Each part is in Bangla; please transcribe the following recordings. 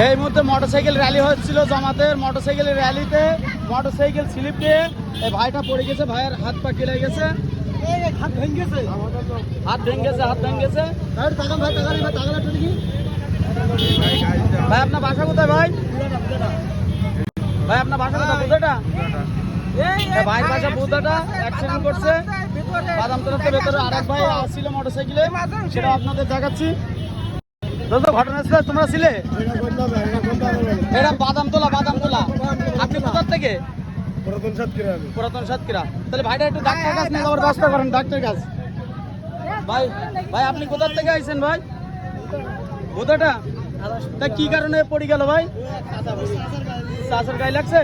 এই মুহূর্তে মোটরসাইকেল র্যালি হচ্ছিল জামাতের। মোটরসাইকেলের র্যালিতে মোটরসাইকেল স্লিপ দিয়ে এই ভাইটা পড়ে গেছে ভাইয়ের হাত পা কেটে গেছে। হাত ভেঙে গেছে হাত ভেঙে গেছে হাত ভেঙে গেছে ভাই আপনার বাসা কোথায় ভাই? ভাই আপনার বাসা কোথায় বুধাটা? ভাই বাসা বুধাটা অ্যাক্সিডেন্ট করছে। বাদামতলাতে ভেতরে আরেক ভাই আসছিল মোটরসাইকেলে সেটা আপনাদের দেখাচ্ছি। দাদা ঘটনা ছিল? তোমরা ছিলে এটা বাদামতলা বাদামতলা আপনি কোথার থেকে? পুরাতন সাত কিরা আমি। পুরাতন সাতক্ষীরা। তাহলে ভাইটা একটু ডাক্তার কাছে নিয়ে যাওয়ার ব্যবস্থা করেন ডাক্তার কাছ। ভাই ভাই আপনি কোথার থেকে আইছেন ভাই? কোথাটা তা কি কারণে পড়ে গেল ভাই? চাষের গায়ে লাগছে?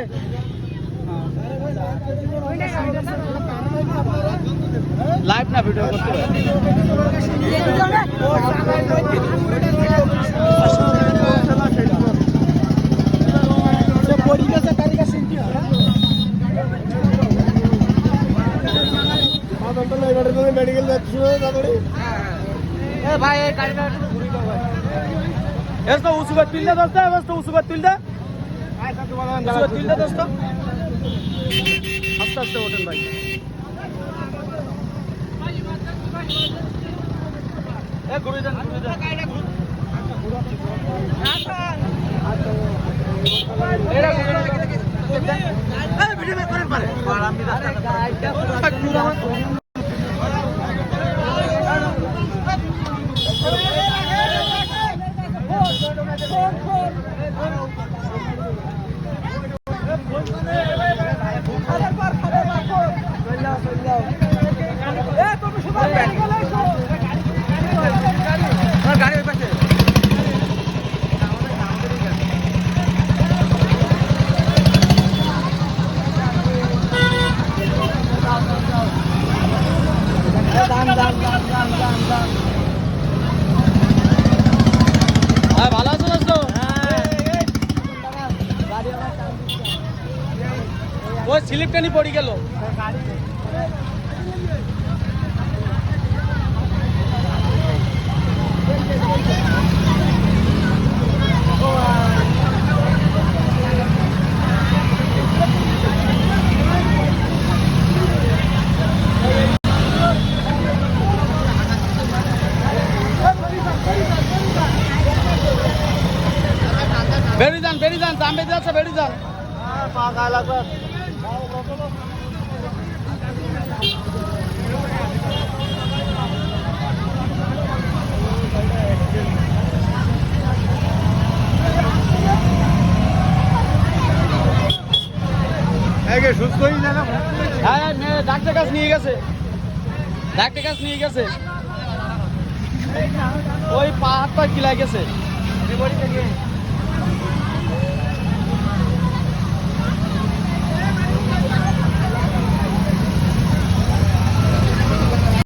লাইভ না ভিডিও করতে তুমি মেডিকেল যাচ্ছ তারপরে এস তো উসুবার তুললে দোস্ত এস তো উসুবার তুললে উসুবার তুললে দোস্ত। আস্তে আস্তে ওঠেন ভাই। ঘুরে যান ঘুরে যান ভিডিও করেন পারে। আপনি গাড়ি ওই পাশে হ্যাঁ ভালো আছো তো ওই স্লিপটানি পড়ে গেল। বেরিয়ে যান বেরিয়ে যান দাম বেঁধে আছে বেরিয়ে যান। পা গায়ে লাগবে। হয়ে হ্যাঁ ডাক্তার কাছে নিয়ে গেছে। ডাক্তার কাছে নিয়ে গেছে। ওই পা হাত পা গেছে।